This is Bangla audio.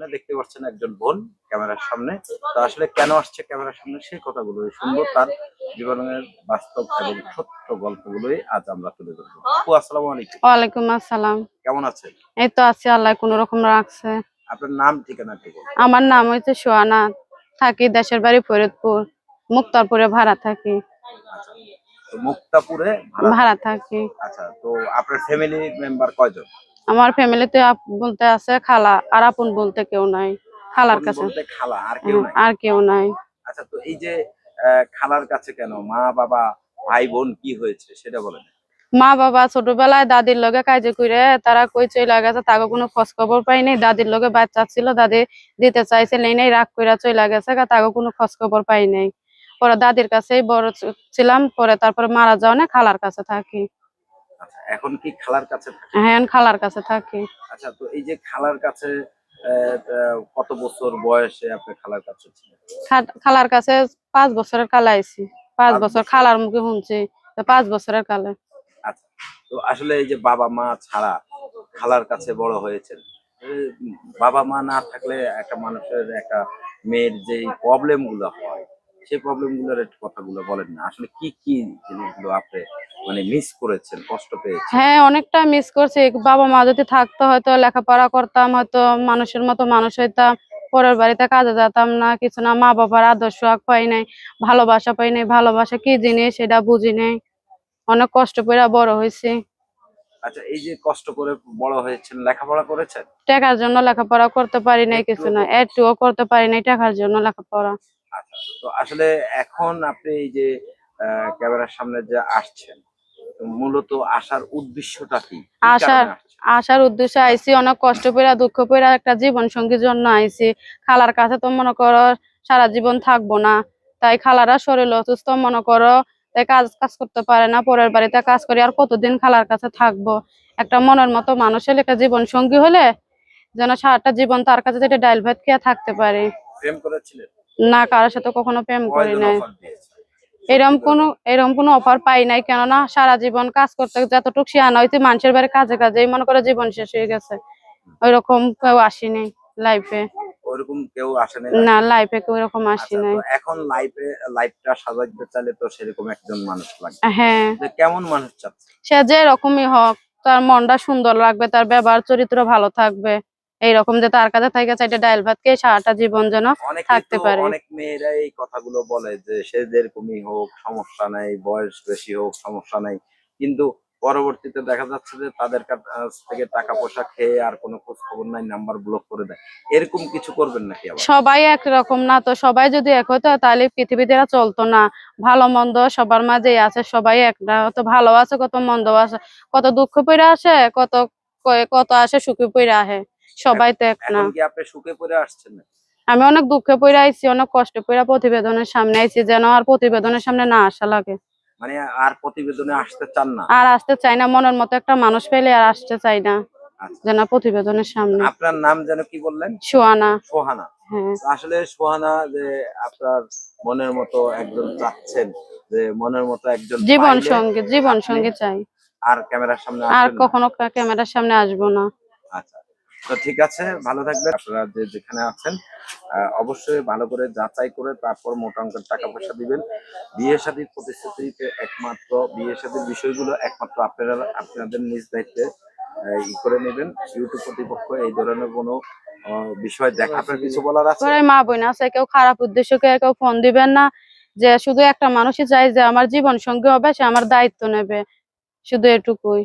আপনারা দেখতে পাচ্ছেন একজন বোন ক্যামেরার সামনে। তো আসলে কেন আসছে ক্যামেরার সামনে? সেই কথাগুলো শুনব তার জীবনের বাস্তব এবং সত্য গল্পগুলোই আজ আমরা তুলে ধরবো। আপু আসসালামু আলাইকুম। ওয়ালাইকুম আসসালাম। কেমন আছেন? এই তো আছি আল্লাহ কোন রকম রাখছে আপনার নাম ঠিকানা বলুন। আমার নাম হচ্ছে সোয়ানা থাকি দেশের বাড়ি ফরিদপুর মুক্তারপুরে ভাড়া থাকি। আচ্ছা মুক্তাপুরে ভাড়া থাকি। আচ্ছা তো আপনার ফ্যামিলি মেম্বার কয়জন? আমার ফ্যামিলিতে বলতে আছে খালা আর আপন বলতে কেউ নাই। খালার কাছে। খালা আর কেউ নাই। আর কেউ নাই। আচ্ছা তো এই যে খালার কাছে কেন? মা বাবা ভাই বোন কি হয়েছে? সেটা বলেন। মা বাবা ছোটবেলায় দাদির লগে কাজে করে তারা কই চলে গেছে তাকে কোনো খোঁজ খবর পাই নাই দাদির লগে বাচ্চা ছিল দাদি দিতে চাইছে নেই নাই রাগ করে চলে গেছে তাকে কোনো খোঁজ খবর পাই নাই। পরে দাদির কাছেই বড় ছিলাম পরে তারপরে মারা যাওয়া না খালার কাছে থাকি। আচ্ছা এখন কি খালার কাছে? হ্যাঁ খালার কাছে থাকি আচ্ছা তো এই যে খালার কাছে কত বছর বয়সে আপনি খালার কাছে ছিলেন খালার কাছে পাঁচ বছরের কালে আইছি পাঁচ বছর। খালার মুখে শুনছি তো পাঁচ বছরের কালে আচ্ছা তো আসলে এই যে বাবা মা ছাড়া খালার কাছে বড় হয়েছেন বাবা মা না থাকলে একটা মানুষের একটা মেয়ের যে প্রবলেমগুলো হয় সেই প্রবলেমগুলোর একটু কথাগুলো বলেন না। আসলে কি কি জিনিসগুলো আপনি মানে মিস করেছেন কষ্ট পেয়েছেন? হ্যাঁ অনেকটা মিস করছি। বাবা মা যদি থাকতো হয়তো লেখাপড়া করতাম হয়তো মানুষের মতো মানুষ হইতাম পরের বাড়িতে কাজে যেতাম না কিছু না মা বাবার আদর্শ পাই নাই ভালোবাসা পাই নাই ভালোবাসা কি জিনিস সেটা বুঝি নাই। অনেক কষ্ট করে বড় হয়েছি আচ্ছা এই যে কষ্ট করে বড় হয়েছেন লেখাপড়া করেছেন? টাকার জন্য লেখাপড়া করতে পারি নাই কিছু না একটুও করতে পারি নাই টাকার জন্য লেখাপড়া। তো আসলে এখন আপনি এই যে ক্যামেরার সামনে যে আসছেন মূলত আসার উদ্দেশ্যটা কি? আসার- আসার উদ্দেশ্যে আইছি অনেক কষ্ট পেরা দুঃখ পেরা একটা জীবন সঙ্গীর জন্য আইছি খালার কাছে তো মনে করো সারা জীবন থাকব না। তাই খালারা শরীর অসুস্থ মনে করো তাই কাজ কাজ করতে পারে না। পরের বাড়িতে কাজ করি আর কতদিন খালার কাছে থাকব? একটা মনের মতো মানুষের একটা জীবন সঙ্গী হলে যেন সারাটা জীবন তার কাছে ডাইল ভাত খেয়ে থাকতে পারে। প্রেম করেছিলেন? না কারোর সাথে কখনো প্রেম করি নাই? এরকম কোনো এরকম কোনো অফার পাই নাই কেননা সারা জীবন কাজ করতে যতটুকু শিয়ানো হয়েছে মানুষের বাড়ি কাজে কাজে মনে করে জীবন শেষ হয়ে গেছে। ওইরকম কেউ আসেনি লাইফে ওরকম কেউ আসেনি না লাইফে কেউ এরকম আসি নাই এখন লাইফে লাইফটা সাজাইতে চাইলে তো সেরকম একজন মানুষ লাগবে হ্যাঁ। যে কেমন মানুষ চাচ্ছে? সে যে এরকমই হোক তার মনটা সুন্দর লাগবে তার ব্যবহার চরিত্র ভালো থাকবে। এইরকম যে তার কাছে থেকে চাইতে ডাইল ভাত খেয়ে সারাটা জীবন যেন থাকতে পারে। অনেক মেয়েরা এই কথাগুলো বলে যে সে যেরকমই হোক সমস্যা নাই বয়স বেশি হোক সমস্যা নাই। কিন্তু পরবর্তীতে দেখা যাচ্ছে যে তাদের কাছ থেকে টাকা পয়সা খেয়ে আর কোনো খোঁজ খবর নাই নাম্বার ব্লক করে দেয়। এরকম কিছু করবেন নাকি সবাই একরকম না তো সবাই যদি এক হতো তাহলে পৃথিবীতে আর চলতো না। ভালো মন্দ সবার মাঝেই আছে সবাই এক না কত ভালো আছে কত মন্দ আছে কত দুঃখ পইরা আসে কত কত আসে সুখী পইরা আহে। সবাই তো এক না। আপনি সুখে পড়ে আসছেন না আমি অনেক দুঃখে পড়ে আইছি অনেক কষ্ট পড়ে প্রতিবেদনের সামনে আইছি যেন আর প্রতিবেদনের সামনে না আসা লাগে। মানে আর প্রতিবেদনে আসতে চান না? আর আসতে চাই না মনের মতো একটা মানুষ পেলে আর আসতে চাই না আচ্ছা। যেন প্রতিবেদনের সামনে। আপনার নাম যেন কি বললেন? সোয়ানা সোহানা। হ্যাঁ। আসলে সোহানা যে আপনার মনের মতো একজন চাচ্ছেন যে মনের মতো একজন জীবন সঙ্গী জীবন সঙ্গী চাই। আর ক্যামেরার সামনে আর কখনো ক্যামেরার সামনে আসব না। আচ্ছা। তো ঠিক আছে, ভালো থাকবেন। আপনারা যে যেখানে আছেন অবশ্যই ভালো করে যাচাই করে তারপর মোটা অঙ্কের টাকা পয়সা দিবেন। বিয়ে শাদীর প্রতিশ্রুতিতে একমাত্র, বিয়ে শাদীর বিষয়গুলো একমাত্র আপনারা, আপনাদের নিজ দায়িত্বে ই করে নেবেন। ইউটিউব কর্তৃপক্ষ এই ধরনের কোনো বিষয় দেখা আপনার কিছু বলার আছে? মা বোন আছে, কেউ খারাপ উদ্দেশ্য কেউ ফোন দিবেন না, যে শুধু একটা মানুষই চাই যে আমার জীবন সঙ্গী হবে, সে আমার দায়িত্ব নেবে। শুধু এটুকুই।